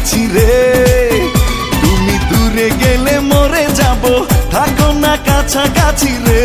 আছি রে। তুমি দূরে গেলে মরে যাব। থাকো না কাছাকাছি রে।